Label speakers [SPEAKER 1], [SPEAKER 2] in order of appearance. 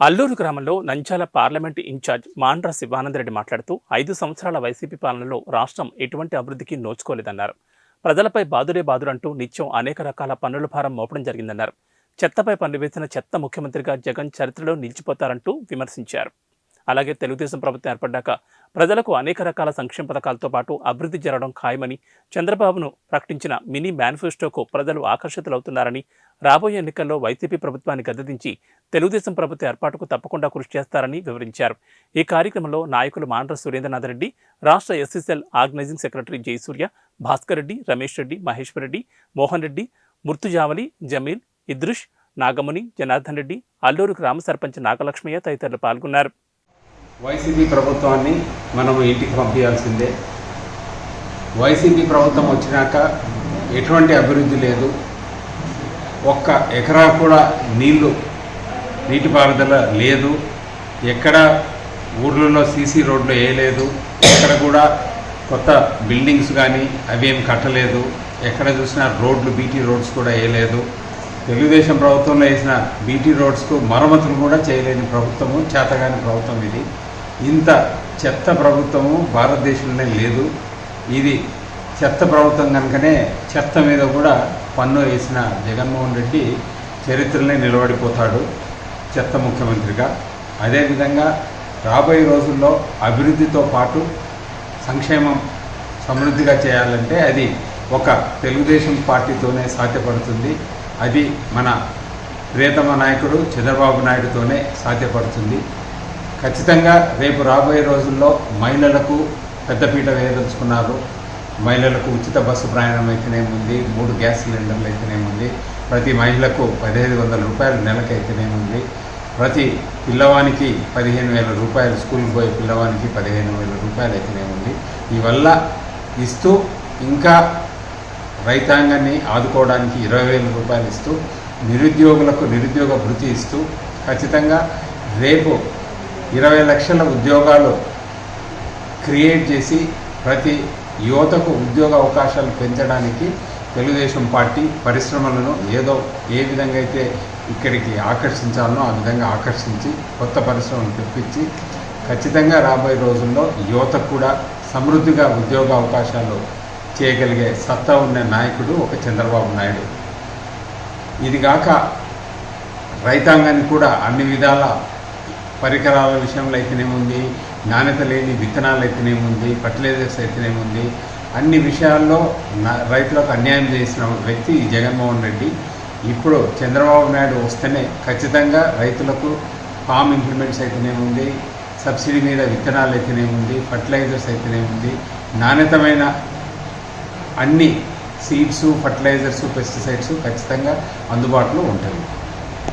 [SPEAKER 1] అల్లూరు గ్రామంలో నంచాల parliament incharge Mandra Sivananda Reddy మాట్లాడుతూ ఐదు సంవత్సరాల వైసీపీ పాలనలో రాష్ట్రం ఎటువంటి అభివృద్ధికి నోచుకోలేదన్నారు. ప్రజలపై బాదుడే బాదురంటూ నిత్యం అనేక రకాల పన్నుల భారం మోపడం జరిగిందన్నారు. చెత్తపై పన్ను వేసిన చెత్త ముఖ్యమంత్రిగా జగన్ చరిత్రలో నిలిచిపోతారంటూ విమర్శించారు. అలాగే తెలుగుదేశం ప్రభుత్వం ఏర్పడ్డాక ప్రజలకు అనేక రకాల సంక్షేమ పథకాలతో పాటు అభివృద్ధి జరగడం ఖాయమని చంద్రబాబును ప్రకటించిన మినీ మేనిఫెస్టోకు ప్రజలు ఆకర్షితులవుతున్నారని రాబోయే ఎన్నికల్లో వైసీపీ ప్రభుత్వాన్ని గద్దెదించి తెలుగుదేశం ప్రభుత్వ ఏర్పాటుకు తప్పకుండా కృషి చేస్తారని వివరించారు. ఈ కార్యక్రమంలో నాయకులు మాండ్ర సురేంద్రనాథ్ రెడ్డి రాష్ట్ర SSL organising secretary Jayasurya Bhaskar Reddy Ramesh Reddy Maheshwar Reddy Mohan Reddy Murtuzavali Jameel Idrush Nagamuni Janardhan Reddy Alluru గ్రామ సర్పంచ్ నాగలక్ష్మయ్య తదితరులు పాల్గొన్నారు.
[SPEAKER 2] వైసీపీ ప్రభుత్వాన్ని మనం ఇంటికి పంపించాల్సిందే. వైసీపీ ప్రభుత్వం వచ్చినాక ఎటువంటి అభివృద్ధి లేదు. ఒక్క ఎకరా కూడా నీళ్ళు నీటిపారుదల లేదు. ఎక్కడ ఊర్లలో సీసీ రోడ్లు వేయలేదు. ఎక్కడ కూడా కొత్త బిల్డింగ్స్ కానీ అవేం కట్టలేదు. ఎక్కడ చూసినా రోడ్లు బీటీ రోడ్స్ కూడా వేయలేదు. తెలుగుదేశం ప్రభుత్వంలో వేసిన బీటీ రోడ్స్కు మరమ్మతులు కూడా చేయలేని ప్రభుత్వము చేతగాని ప్రభుత్వం ఇది. ఇంత చెత్త ప్రభుత్వము భారతదేశంలోనే లేదు. ఇది చెత్త ప్రభుత్వం కనుకనే చెత్త మీద కూడా పన్ను వేసిన జగన్మోహన్ రెడ్డి చరిత్రనే నిలబడిపోతాడు చెత్త ముఖ్యమంత్రిగా. అదేవిధంగా రాబోయే రోజుల్లో అభివృద్ధితో పాటు సంక్షేమం సమృద్ధిగా చేయాలంటే అది ఒక తెలుగుదేశం పార్టీతోనే సాధ్యపడుతుంది. అది మన ప్రియతమ నాయకుడు చంద్రబాబు నాయుడుతోనే సాధ్యపడుతుంది. ఖచ్చితంగా రేపు రాబోయే రోజుల్లో మహిళలకు పెద్దపీట వేయదలుచుకున్నారు. మహిళలకు ఉచిత బస్సు ప్రయాణం అయితేనేముంది మూడు గ్యాస్ సిలిండర్లు అయితేనేముంది ప్రతి మహిళకు పదిహేను వందల రూపాయలు నెలకు అయితేనేముంది ప్రతి పిల్లవానికి పదిహేను వేల రూపాయలు స్కూల్కి పోయే పిల్లవానికి పదిహేను వేల రూపాయలు అయితేనేముంది ఇవల్ల ఇస్తూ ఇంకా రైతాంగాన్ని ఆదుకోవడానికి ఇరవై వేల రూపాయలు ఇస్తూ నిరుద్యోగులకు నిరుద్యోగ భృతి ఇస్తూ ఖచ్చితంగా రేపు ఇరవై లక్షల ఉద్యోగాలు క్రియేట్ చేసి ప్రతి యువతకు ఉద్యోగ అవకాశాలు పెంచడానికి తెలుగుదేశం పార్టీ పరిశ్రమలను ఏదో ఏ విధంగా అయితే ఇక్కడికి ఆకర్షించాలనో ఆ విధంగా ఆకర్షించి కొత్త పరిశ్రమలు తెప్పించి ఖచ్చితంగా రాబోయే రోజుల్లో యువతకు కూడా సమృద్ధిగా ఉద్యోగ అవకాశాలు చేయగలిగే సత్తా ఉన్న నాయకుడు ఒక చంద్రబాబు నాయుడు. ఇదిగాక రైతాంగాన్ని కూడా అన్ని విధాల పరికరాల విషయంలో అయితేనేముంది నాణ్యత లేని విత్తనాలు అయితేనేముంది ఫర్టిలైజర్స్ అయితేనేముంది అన్ని విషయాల్లో రైతులకు అన్యాయం చేసిన వ్యక్తి జగన్మోహన్ రెడ్డి. ఇప్పుడు చంద్రబాబు నాయుడు వస్తేనే ఖచ్చితంగా రైతులకు ఫామ్ ఇంప్లిమెంట్స్ అయితేనేముంది సబ్సిడీ మీద విత్తనాలు అయితేనేముంది ఫర్టిలైజర్స్ అయితేనేముంది నాణ్యతమైన అన్ని సీడ్స్ ఫర్టిలైజర్స్ పెస్టిసైడ్స్ ఖచ్చితంగా అందుబాటులో ఉంటాయి.